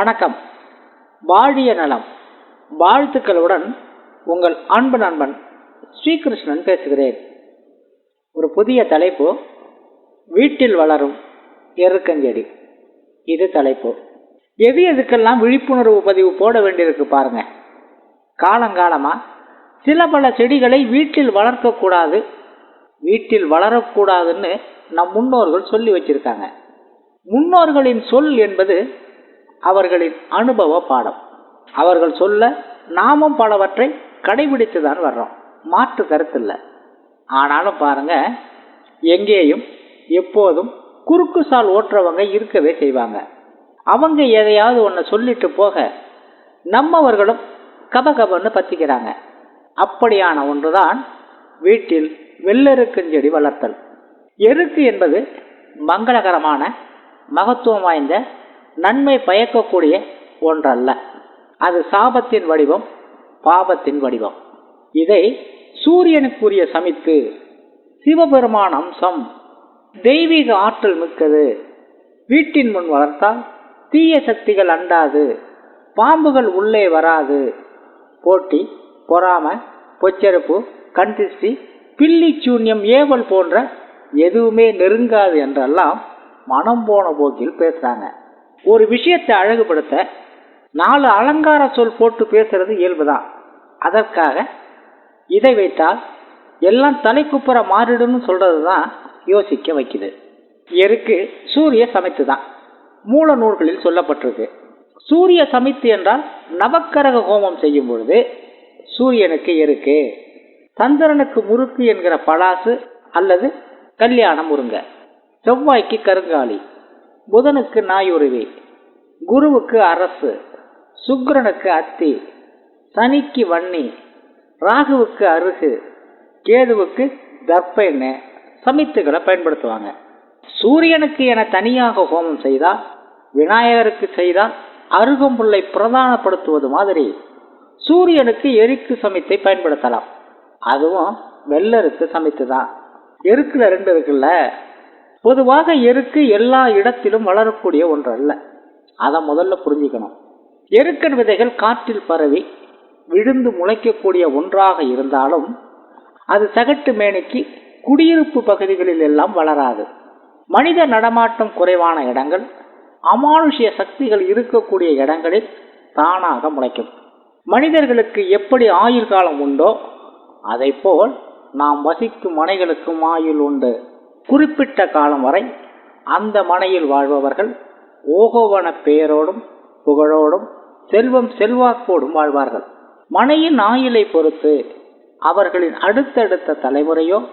வணக்கம். வாழிய நலம். வாழ்த்துக்களுடன் உங்கள் அன்பு நண்பன் ஸ்ரீகிருஷ்ணன் பேசுகிறேன். ஒரு புதிய தலைப்பு வீட்டில் வளரும் எருக்கஞ்செடி இது தலைப்பு. எது எதுக்கெல்லாம் விழிப்புணர்வு பதிவு போட வேண்டியிருக்கு பாருங்க. காலங்காலமாக சில பல செடிகளை வீட்டில் வளர்க்கக்கூடாது வீட்டில் வளரக்கூடாதுன்னு நம் முன்னோர்கள் சொல்லி வச்சிருக்காங்க. முன்னோர்களின் சொல் என்பது அவர்களின் அனுபவ பாடம். அவர்கள் சொல்ல நாமும் பலவற்றை கடைபிடித்து தான் வர்றோம். மாற்று கருத்து இல்லை ஆனாலும் பாருங்க எங்கேயும் எப்போதும் குறுக்கு சால் ஓட்டுறவங்க இருக்கவே செய்வாங்க. அவங்க எதையாவது ஒன்று சொல்லிட்டு போக நம்மவர்களும் கபகபன்னு பத்திக்கிறாங்க. அப்படியான ஒன்றுதான் வீட்டில் வெள்ளெருக்கஞ்செடி வளர்த்தல். எருக்கு என்பது மங்களகரமான மகத்துவம் வாய்ந்த நன்மை பயக்கக்கூடிய ஒன்றல்ல. அது சாபத்தின் வடிவம் பாபத்தின் வடிவம். இதை சூரியனுக்குரிய சமித்து சிவபெருமான் அம்சம் தெய்வீக ஆற்றல் மிக்கது. வீட்டின் முன் வளர்த்தால் தீய சக்திகள் அண்டாது பாம்புகள் உள்ளே வராது. போட்டி பொறாம பொச்செருப்பு கண்திஷ்டி பில்லி சூன்யம் ஏவல் போன்ற எதுவுமே நெருங்காது என்றெல்லாம் மனம் போன போக்கில் பேசுறாங்க. ஒரு விஷயத்தை அழகுபடுத்த நாலு அலங்கார சொல் போட்டு பேசுறது இயல்புதான். அதற்காக இதை வைத்தால் எல்லாம் தலைக்குப்புற மாறிடும்னு சொல்றது தான் யோசிக்க வைக்குது. எருக்கு சூரிய சமைத்து தான் மூல நூல்களில் சொல்லப்பட்டிருக்கு. சூரிய சமைத்து என்றால் நவக்கரக ஹோமம் செய்யும் பொழுது சூரியனுக்கு எருக்கு சந்திரனுக்கு முறுக்கு என்கிற பலாசு அல்லது கல்யாணம் முருங்க செவ்வாய்க்கு கருங்காலி புதனுக்கு நாயுருவி குருவுக்கு அரசு சுக்கிரனுக்கு அத்தி சனிக்கு வன்னி ராகுவுக்கு அருகு கேதுவுக்கு தர்ப்பன்னு சமித்துகளை பயன்படுத்துவாங்க. சூரியனுக்கு என தனியாக ஹோமம் செய்தால் விநாயகருக்கு செய்தால் அருகம்புல்லை பிரதானப்படுத்துவது மாதிரி சூரியனுக்கு எரிக்கு சமித்தை பயன்படுத்தலாம். அதுவும் வெள்ளருக்கு சமைத்து தான் எருக்குல ரெண்டு இருக்குல்ல பொதுவாக எருக்கு எல்லா இடத்திலும் வளரக்கூடிய ஒன்று அல்ல அதை முதல்ல புரிஞ்சுக்கணும். எருக்கன் விதைகள் காற்றில் பரவி விழுந்து முளைக்கக்கூடிய ஒன்றாக இருந்தாலும் அது சகட்டு மேனிக்கு குடியிருப்பு பகுதிகளில் எல்லாம் வளராது. மனித நடமாட்டம் குறைவான இடங்கள் அமானுஷ்ய சக்திகள் இருக்கக்கூடிய இடங்களில் தானாக முளைக்கும். மனிதர்களுக்கு எப்படி ஆயுள் காலம் உண்டோ அதை போல் நாம் வசிக்கும் மனைகளுக்கும் ஆயுள் உண்டு. குறிப்பிட்ட காலம் வரை அந்த மனையில் வாழ்பவர்கள் ஓகோவன பெயரோடும் புகழோடும் செல்வம் செல்வாக்கோடும் வாழ்வார்கள். மனையின் ஆயுளை பொறுத்து அவர்களின் அடுத்தடுத்த தலைமுறையோ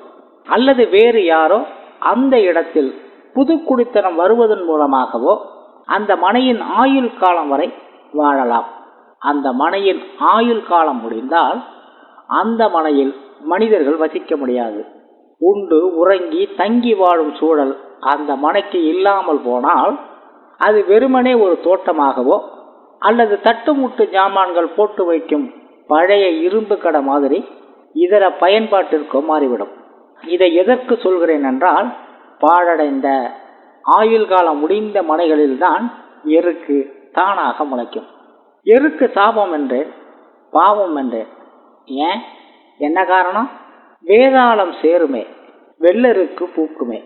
அல்லது வேறு யாரோ அந்த இடத்தில் புது குடித்தனம் வருவதன் மூலமாகவோ அந்த மனையின் ஆயுள் காலம் வரை வாழலாம். அந்த மனையின் ஆயுள் காலம் முடிந்தால் அந்த மனையில் மனிதர்கள் வசிக்க முடியாது. உண்டு உறங்கி தங்கி வாழும் சூழல் அந்த மனைக்கு இல்லாமல் போனால் அது வெறுமனே ஒரு தோட்டமாகவோ அல்லது தட்டுமுட்டு ஜாமான்கள் போட்டு வைக்கும் பழைய இரும்பு கடை மாதிரி இதர பயன்பாட்டிற்கோ மாறிவிடும். இதை எதற்கு சொல்கிறேன் என்றால் பாழடைந்த ஆயுள் காலம் முடிந்த மனைகளில்தான் எருக்கு தானாக முளைக்கும். எருக்கு சாபம் என்றேன் பாவம் என்றேன் ஏன்? என்ன காரணம்? வேதாளம் சேருமே வெள்ளருக்கு பூக்குமே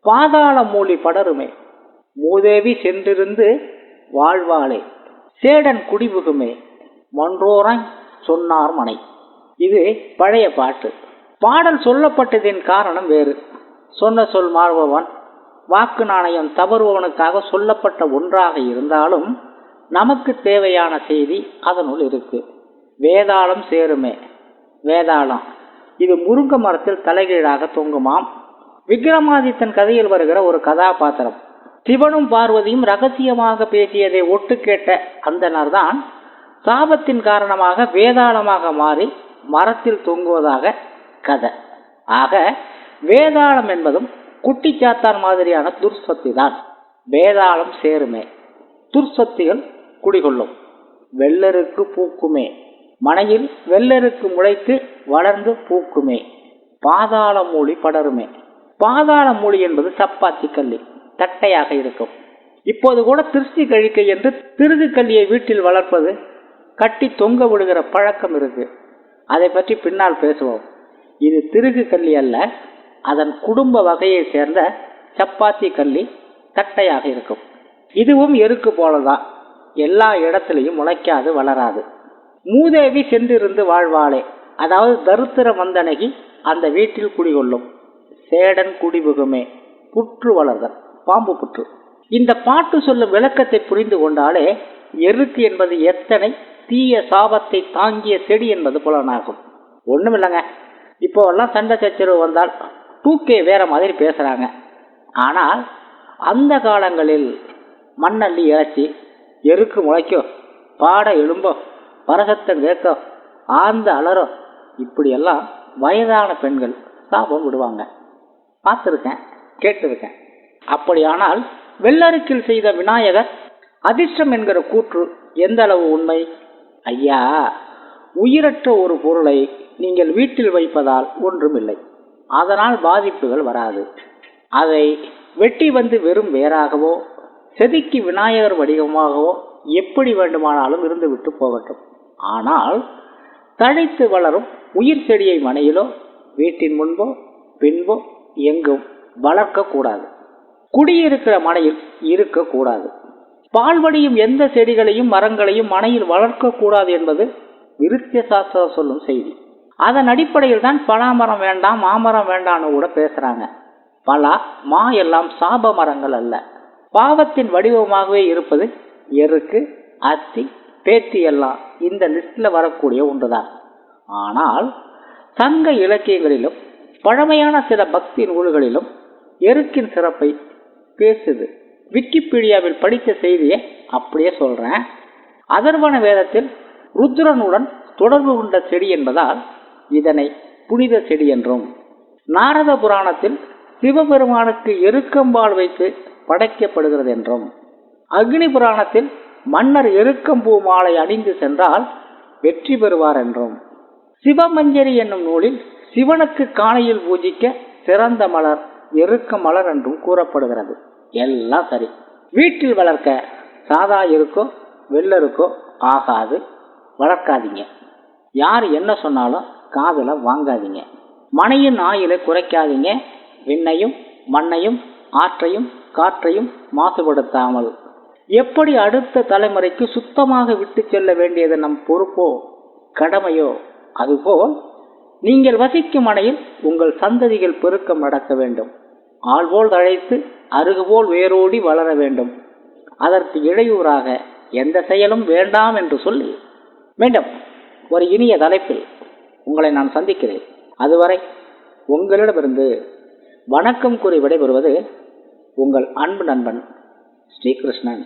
பாதாள மூலி படருமே மூதேவி சென்றிருந்து வாழ்வாளே சேடன் குடிபுகுமே மன்றோரன் சொன்னார் மனை. இது பழைய பாட்டு. பாடல் சொல்லப்பட்டதின் காரணம் வேறு. சொன்ன சொல் மாறுபவன் வாக்கு நாணயம் தவறுபவனுக்காக சொல்லப்பட்ட ஒன்றாக இருந்தாலும் நமக்கு தேவையான செய்தி அதனுள் இருக்கு. வேதாளம் சேருமே வேதாளம். இது முருங்க மரத்தில் தலைகீழாக தொங்குமாம். விக்ரமாதித்தன் கதையில் வருகிற ஒரு கதாபாத்திரம். சிவனும் பார்வதியும் ரகசியமாக பேசியதை ஒட்டு கேட்ட அந்தனர் தான் சாபத்தின் காரணமாக வேதாளமாக மாறி மரத்தில் தொங்குவதாக கதை. ஆக வேதாளம் என்பதும் குட்டிச்சாத்தான் மாதிரியான துர்சக்தி தான். வேதாளம் சேருமே. துர்சக்திகள் குடிகொள்ளும். வெள்ளருக்கு பூக்குமே. மனையில் வெள்ளருக்கு முளைத்து வளர்ந்து பூக்குமே. பாதாள மூலி படருமே. பாதாள மூலி என்பது சப்பாத்தி கல்லி தட்டையாக இருக்கும். இப்போது கூட திருஷ்டி கழிக்கை என்று திருகு கல்லியை வீட்டில் வளர்ப்பது கட்டி தொங்க விடுகிற பழக்கம் இருக்கு. அதை பற்றி பின்னால் பேசுவோம். இது திருகு கல்லி அல்ல அதன் குடும்ப வகையை சேர்ந்த சப்பாத்தி கல்லி தட்டையாக இருக்கும். இதுவும் எருக்கு போலதான். எல்லா இடத்துலையும் முளைக்காது வளராது. மூதேவி சென்றிருந்து வாழ்வாளே. அதாவது தருத்திர வந்தனகி அந்த வீட்டில் குடிகொள்ளும். சேடன் குடிபுகுமே புற்று வளர்தல் பாம்பு புற்று. இந்த பாட்டு சொல்லும் விளக்கத்தை புரிந்து கொண்டாலே எருக்கு என்பது எத்தனை தீய சாபத்தை தாங்கிய செடி என்பது புலனாகும். ஒன்றும் இல்லைங்க இப்போ எல்லாம் சண்டை சச்சரவு வந்தால் டூக்கே வேற மாதிரி பேசுகிறாங்க ஆனால் அந்த காலங்களில் மண்ணள்ளி இறைச்சி எருக்கு முளைக்கும் பாட எழும்போ பரசத்தம் கேட்க ஆழ்ந்த அலறும் இப்படியெல்லாம் வயதான பெண்கள் சாபம் விடுவாங்க. பார்த்துருக்கேன் கேட்டிருக்கேன். அப்படியானால் வெள்ளருக்கில் செய்த விநாயகர் அதிர்ஷ்டம் என்கிற கூற்று எந்த அளவு உண்மை? ஐயா உயிரற்ற ஒரு பொருளை நீங்கள் வீட்டில் வைப்பதால் ஒன்றுமில்லை. அதனால் பாதிப்புகள் வராது. அதை வெட்டி வந்து வெறும் வேறாகவோ செதுக்கி விநாயகர் வடிவமாகவோ எப்படி வேண்டுமானாலும் இருந்து விட்டு போகட்டும். ஆனால் தழைத்து வளரும் உயிர் செடியை மனையிலோ வீட்டின் முன்போ பின்போ எங்கும் வளர்க்கக்கூடாது. குடியிருக்கிற மனையில் இருக்கக்கூடாது. பால்வடியும் எந்த செடிகளையும் மரங்களையும் மனையில் வளர்க்கக்கூடாது என்பது விருத்திய சாஸ்திரம் சொல்லும் செய்தி. அதன் அடிப்படையில் தான் பலாமரம் வேண்டாம் மாமரம் வேண்டாம்னு கூட பேசுறாங்க. பலா மா எல்லாம் சாப மரங்கள் அல்ல. பாவத்தின் வடிவமாகவே இருப்பது எருக்கு அத்தி பேத்தி எல்லாம் இந்த லிஸ்டில் வரக்கூடிய ஒன்றுதான். ஆனால் சங்க இலக்கியங்களிலும் பழமையான சில பக்தி நூல்களிலும் எருக்கின் சிறப்பை பேசுது. விக்கிபீடியாவில் படித்த செய்தியை அப்படியே சொல்கிறேன் அதர்வன வேதத்தில் ருத்ரனுடன் தொடர்பு கொண்ட செடி என்பதால் இதனை புனித செடி என்றும் நாரத புராணத்தில் சிவபெருமானுக்கு எருக்கம்பால் வைத்து படைக்கப்படுகிறது என்றும் அக்னி புராணத்தில் மன்னர் எருக்கம்பூ மாலை அணிந்து சென்றால் வெற்றி பெறுவார் என்றும். சிவமஞ்சரி என்னும் நூலில் சிவனுக்கு காணையில் பூஜிக்க சிறந்த மலர் எருக்க மலர் என்றும் கூறப்படுகிறது. எல்லாம் சரி. வீட்டில் வளர்க்க சாதா இருக்கோ வெள்ளருக்கோ ஆகாது. வளர்க்காதீங்க. யார் என்ன சொன்னாலும் காதில் வாங்காதீங்க. மனையின் ஆயிலை குறைக்காதீங்க. விண்ணையும் மண்ணையும் ஆற்றையும் காற்றையும் மாசுபடுத்தாமல் எப்படி அடுத்த தலைமுறைக்கு சுத்தமாக விட்டு செல்ல வேண்டியது நம் பொறுப்போ கடமையோ அதுபோல் நீங்கள் வசிக்கும் அணையில் உங்கள் சந்ததிகள் பெருக்கம் நடக்க வேண்டும். ஆள்போல் தழைத்து அருகுபோல் வேரோடி வளர வேண்டும். அதற்கு இடையூறாக எந்த செயலும் வேண்டாம் என்று சொல்லி மீண்டும் ஒரு இனிய தலைப்பில் உங்களை நான் சந்திக்கிறேன். அதுவரை உங்களிடமிருந்து வணக்கம் கூறி விடைபெறுவது உங்கள் அன்பு நண்பன் ஸ்ரீகிருஷ்ணன்